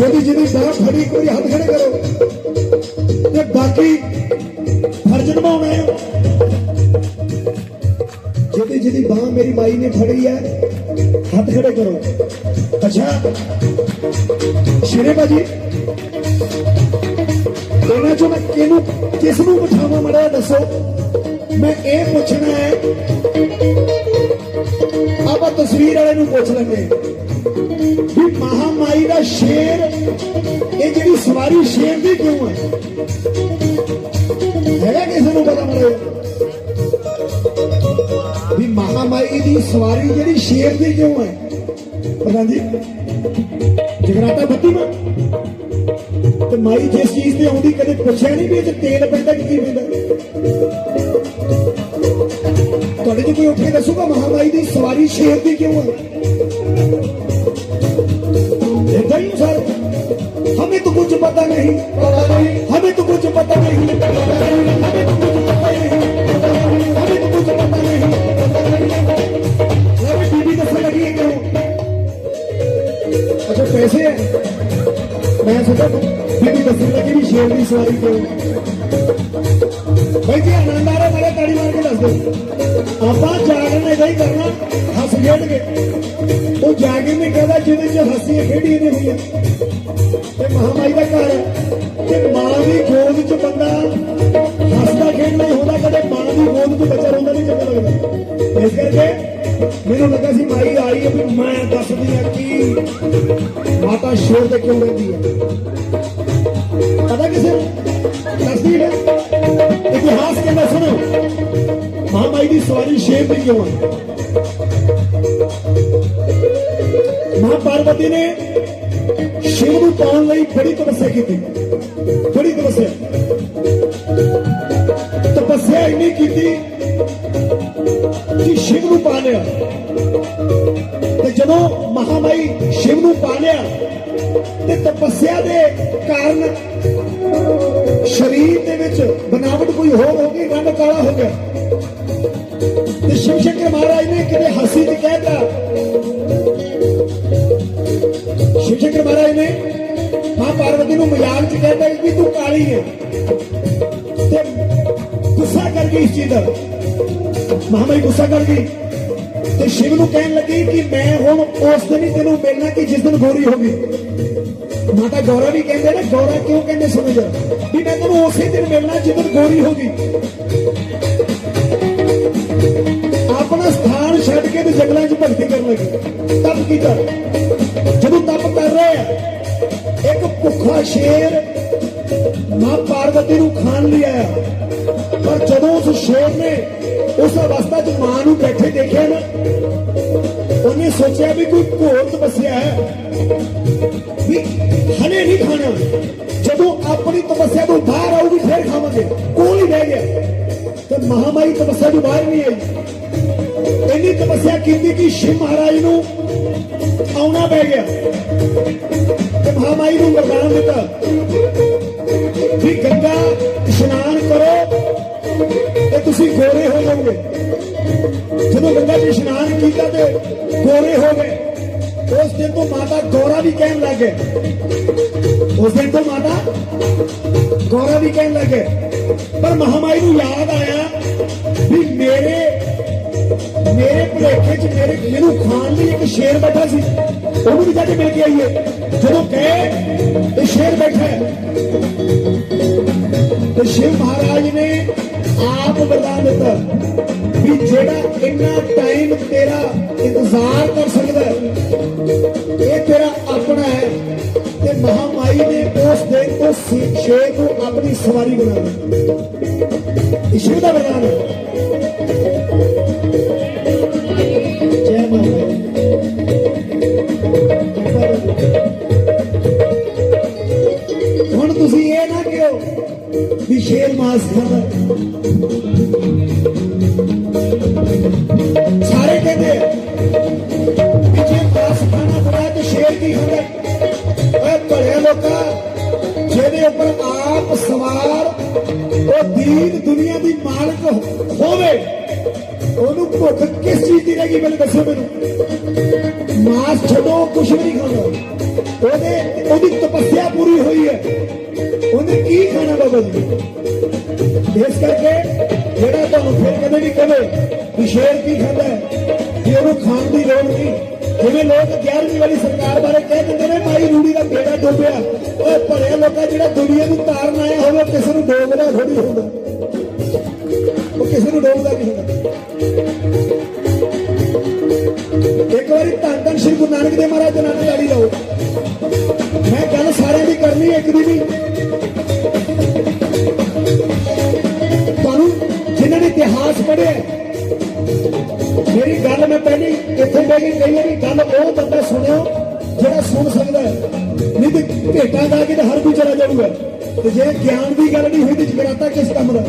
ਜਿਹਦੀ ਜਿਹਦੀ ਬਾਹ ਫੜੀ ਕੋਈ ਹੱਥ ਖੜੇ ਕਰੋ। ਤੇ ਬਾਕੀ ਫਰਜ਼ ਨਿਭਾਉਣਾ ਹੈ ਜਿਹਦੀ ਜਿਹਦੀ ਬਾਹ ਮੇਰੀ ਮਾਈ ਨੇ ਫੜੀ ਹੈ, ਹੱਥ ਖੜੇ ਕਰੋ। ਅੱਛਾ, ਸ਼ੇਰੇ ਬਾਜੀ ਇਹਨਾਂ ਚੋਂ ਮੈਂ ਕਿਹਨੂੰ ਕਿਸ ਨੂੰ ਬਿਠਾਵਾਂ ਮੜਾ ਦੱਸੋ? ਮੈਂ ਇਹ ਪੁੱਛਣਾ ਹੈ, ਆਪਾਂ ਤਸਵੀਰ ਵਾਲੇ ਨੂੰ ਪੁੱਛ ਲੈਂਦੇ ਵੀ ਮਹਾਮਾਈ ਦਾ ਸ਼ੇਰ, ਇਹ ਜਿਹੜੀ ਸਵਾਰੀ ਸ਼ੇਰ ਦੀ ਕਿਉਂ ਹੈ? ਹੈਗਾ ਕਿਸੇ ਨੂੰ ਪਤਾ ਮੜੇ ਵੀ ਮਹਾਮਾਈ ਦੀ ਸਵਾਰੀ ਜਿਹੜੀ ਸ਼ੇਰ ਦੀ ਕਿਉਂ ਹੈ? ਪ੍ਰਧਾਨ ਜੀ ਜਗਰਾਤਾ ਬੱਤੀ ਮਾ। ਤੇ ਮਾਈ ਜਿਸ ਚੀਜ਼ ਤੇ ਆਉਂਦੀ ਕਦੇ ਪੁੱਛਿਆ ਨਹੀਂ ਵੀ ਇਹ ਤੇਲ ਪੈਂਦਾ ਕਿ ਕੀ ਪੈਂਦਾ? ਤੁਹਾਡੇ ਚ ਕੋਈ ਉੱਠ ਕੇ ਦੱਸੂਗਾ ਮਹਾਮਾਈ ਦੀ ਸਵਾਰੀ ਸ਼ੇਰ ਦੀ ਕਿਉਂ ਹੈ? हमें तो कुछ पता नहीं हमें तो कुछ पता नहीं हमें तो कुछ पता नहीं हमें तो कुछ पता नहीं अरे बीबी दस लगी है क्यों अच्छा पैसे है मैं सोचा बीबी दस लगी भी शेर की सवारी क्यों भाई जी आनंद आ रहा मेरे ताड़ी मार के दस दो ਆਪਾਂ ਜਾਗਣ ਇਦਾਂ ਹੀ ਕਰਨਾ ਹੱਸ ਖੇਡ ਕੇ ਉਹ ਜਾਗਣ ਨੇ ਕਹਦਾ ਜਿਹਦੇ ਚ ਹੱਸੀਆਂ ਖੇਡੀਆਂ ਨੇ ਹੋਈਆਂ ਲੱਗਦਾ ਮੈਨੂੰ ਲੱਗਾ ਸੀ ਮਾਈ ਆਈ ਹੈ ਵੀ ਮੈਂ ਦੱਸਦੀ ਆ ਕਿ ਮਾਤਾ ਸ਼ੇਰ ਤੇ ਕਿਉਂ ਰਹਿੰਦੀ ਹੈ ਪਤਾ ਕਿਸੇ ਦੱਸਦੀ ਹੈ ਇਤਿਹਾਸ ਕਹਿੰਦਾ ਸੁਣੋ। ਮਾਈ ਦੀ ਸਵਾਰੀ ਸ਼ੇਰ ਦੀ ਕਿਉਂ ਹੈ ਮਾਂ ਪਾਰਵਤੀ ਨੇ ਸ਼ਿਵ ਨੂੰ ਪਾਉਣ ਲਈ ਬੜੀ ਤਪੱਸਿਆ ਕੀਤੀ। ਬੜੀ ਤਪੱਸਿਆ। ਤਪੱਸਿਆ ਇੰਨੀ ਕੀਤੀ ਸ਼ਿਵ ਨੂੰ ਪਾ ਲਿਆ ਤੇ ਜਦੋਂ ਮਹਾਮਾਈ ਸ਼ਿਵ ਨੂੰ ਪਾ ਲਿਆ ਤੇ ਤਪੱਸਿਆ ਦੇ ਕਾਰਨ ਸਰੀਰ ਦੇ ਵਿੱਚ ਬਨਾਵਟ ਕੋਈ ਹੋਰ ਹੋ ਗਈ, ਰੰਗ ਕਾਲਾ ਹੋ ਗਿਆ। ਤੇ ਸ਼ਿਵ ਸ਼ੰਕਰ ਮਹਾਰਾਜ ਨੇ ਕਿਤੇ ਹੱਸੀ ਤੇ ਕਹਿਤਾ ਸ਼ਿਵ ਸ਼ੰਕਰ ਮਹਾਰਾਜ ਨੇ ਮਾਂ ਪਾਰਵਤੀ ਨੂੰ ਮਜ਼ਾਕ ਚ ਕਹਿੰਦਾ ਕਿ ਤੂੰ ਕਾਲੀ ਹੈ ਤੇ ਗੁੱਸਾ ਕਰ ਗਈ ਇਸ ਚੀਜ਼ ਦਾ। ਮਹਾਮਾਈ ਗੁੱਸਾ ਕਰ ਗਈ ਤੇ ਸ਼ਿਵ ਨੂੰ ਕਹਿਣ ਲੱਗੀ ਕਿ ਮੈਂ ਹੁਣ ਉਸ ਦਿਨ ਹੀ ਤੈਨੂੰ ਮਿਲਣਾ ਕਿ ਜਿਸ ਦਿਨ ਗੋਰੀ ਹੋ ਗਈ। ਮਾਤਾ ਗੌਰਾ ਵੀ ਕਹਿੰਦੇ ਨੇ, ਗੌਰਾ ਕਿਉਂ ਕਹਿੰਦੇ ਸੁਣੋ ਵੀ ਮੈਂ ਤੈਨੂੰ ਉਸੇ ਦਿਨ ਮਿਲਣਾ ਜਿਸ ਗੋਰੀ ਹੋ ਗਈ। ਆਪਣਾ ਸਥਾਨ ਛੱਡ ਕੇ ਤੇ ਜੰਗਲਾਂ 'ਚ ਭਗਤੀ ਕਰਨ ਲੱਗੀ। ਤਪ ਕੀਤਾ। ਜਦੋਂ ਤਪ ਕਰ ਰਹੇ ਆ, ਇੱਕ ਭੁੱਖਾ ਸ਼ੇਰ ਮਾਂ ਪਾਰਵਤੀ ਨੂੰ ਖਾਣ ਲਈ ਆਇਆ। ਪਰ ਜਦੋਂ ਉਸ ਸ਼ੇਰ ਨੇ ਉਸ ਅਵਸਥਾ 'ਚ ਮਾਂ ਨੂੰ ਬੈਠੇ ਦੇਖਿਆ ਨਾ, ਉਹਨੇ ਸੋਚਿਆ ਵੀ ਕੋਈ ਘੋਰ ਤਪੱਸਿਆ ਹੈ। ਵੀ ਹਲੇ ਨਹੀਂ ਖਾਣਾ। ਜਦੋਂ ਆਪਣੀ ਤਪੱਸਿਆ ਤੋਂ ਬਾਹਰ ਆਊਗੀ, ਫਿਰ ਖਾਵਾਂਗੇ। ਕੋਲ ਹੀ ਰਹਿ ਗਿਆ। ਤੇ ਮਹਾਮਾਈ ਤਪੱਸਿਆ ਤੋਂ ਬਾਹਰ ਨਹੀਂ ਆਈ। ਇੰਨੀ ਤਪੱਸਿਆ ਕੀਤੀ ਕਿ ਸ਼ਿਵ ਮਹਾਰਾਜ ਨੂੰ ਆਉਣਾ ਪੈ ਗਿਆ। ਤੇ ਮਹਾਮਾਈ ਨੂੰ ਵਰਦਾਨ ਦਿੱਤਾ। ਕੀਤਾ ਤੇ ਗੋਰੇ ਹੋ ਗਏ। ਉਸ ਦਿਨ ਤੋਂ ਮਾਤਾ ਗੌਰਾ ਵੀ ਕਹਿਣ ਲੱਗੇ ਉਸ ਦਿਨ ਤੋਂ ਮਾਤਾ ਗੌਰਾ ਵੀ ਕਹਿਣ ਲੱਗੇ ਪਰ ਮਹਾਮਾਈ ਨੂੰ ਯਾਦ ਆਇਆ ਵੀ ਮੇਰੇ ਮੇਰੇ ਭੁਲੇਖੇ 'ਚ ਮੇਰੇ ਮੈਨੂੰ ਖਾਣ ਲਈ ਇੱਕ ਸ਼ੇਰ ਬੈਠਾ ਸੀ। ਉਹਨੂੰ ਵੀ ਜਾ ਕੇ ਮਿਲ ਕੇ ਆਈਏ। ਜਦੋਂ ਗਏ ਤੇ ਸ਼ੇਰ ਬੈਠਾ ਤੇ ਸ਼ਿਵ ਮਹਾਰਾਜ ਨੇ ਆਪ ਵਰਦਾਨ ਦਿੱਤਾ। ਜਿਹੜਾ ਇੰਨਾ ਟਾਈਮ ਤੇਰਾ ਇੰਤਜ਼ਾਰ ਕਰ ਸਕਦਾ ਹੈ, ਇਹ ਤੇਰਾ ਆਪਣਾ ਹੈ ਤੇ ਮਹਾਮਾਈ ਨੇ ਉਸ ਦਿਨ ਉਸ ਸੀ- ਨੂੰ ਆਪਣੀ ਸਵਾਰੀ ਬਣਾ ਲਈ ਇਹ ਦਾ ਵਰਦਾਨ ਹੈ। ਜਿਹਦੇ ਉੱਪਰ ਆਪ ਸਵਾਰ, ਉਹ ਦੀਨ ਦੁਨੀਆ ਦੀ ਮਾਲਕ ਹੋਵੇ, ਉਹਨੂੰ ਭੁੱਖ ਕਿਸ ਚੀਜ਼ ਦੀ ਰਹੇਗੀ ਮੈਨੂੰ ਦੱਸੋ ਮੈਨੂੰ? ਮਾਸ ਛੱਡੋ, ਕੁਛ ਵੀ ਨਹੀਂ ਖਾਂਦਾ ਉਹਦੇ ਉਹਦੀ ਤਪੱਸਿਆ ਪੂਰੀ ਹੋਈ ਹੈ। ਉਹਨੇ ਕੀ ਖਾਣਾ ਬਾਬਾ ਜੀ? ਇਸ ਕਰਕੇ ਜਿਹੜਾ ਤੁਹਾਨੂੰ ਫਿਰ ਕਦੇ ਵੀ ਕਹੇ ਵੀ ਸ਼ੇਰ ਕੀ ਖਾਂਦਾ ਹੈ, ਜੇ ਉਹਨੂੰ ਖਾਣ ਦੀ ਲੋੜ ਨਹੀਂ ਜਿਵੇਂ ਲੋਕ 11ਵੀਂ ਵਾਲੀ ਸਰਕਾਰ ਬਾਰੇ ਕਹਿ ਦਿੰਦੇ ਨੇ, ਭਾਈ ਰੂੜੀ ਦਾ ਬੇੜਾ ਡੁੱਬਿਆ। ਓਏ ਭਰਿਆ ਲੋਕਾਂ ਜਿਹੜਾ ਦੁਨੀਆ ਨੂੰ ਤਾਰਨ ਆਇਆ ਹੋਵੇ ਕਿਸੇ ਨੂੰ ਡੋਬਦਾ ਥੋੜੀ ਹੁੰਦਾ। ਉਹ ਕਿਸੇ ਨੂੰ ਡੋਬਦਾ ਨਹੀਂ ਹੁੰਦਾ। ਸੁਣਿਓ, ਜਿਹੜਾ ਸੁਣ ਸਕਦਾ ਹੈ। ਨਹੀਂ ਤੇ ਭੇਟਾ ਗਾ ਕੇ ਤਾਂ ਹਰ ਕੋਈ ਚਲਾ ਜਾਊਗਾ। ਤੇ ਜੇ ਗਿਆਨ ਦੀ ਗੱਲ ਨਹੀਂ ਹੋਈ ਤੇ ਜਗਰਾਤਾ ਕਿਸ ਕੰਮ ਦਾ?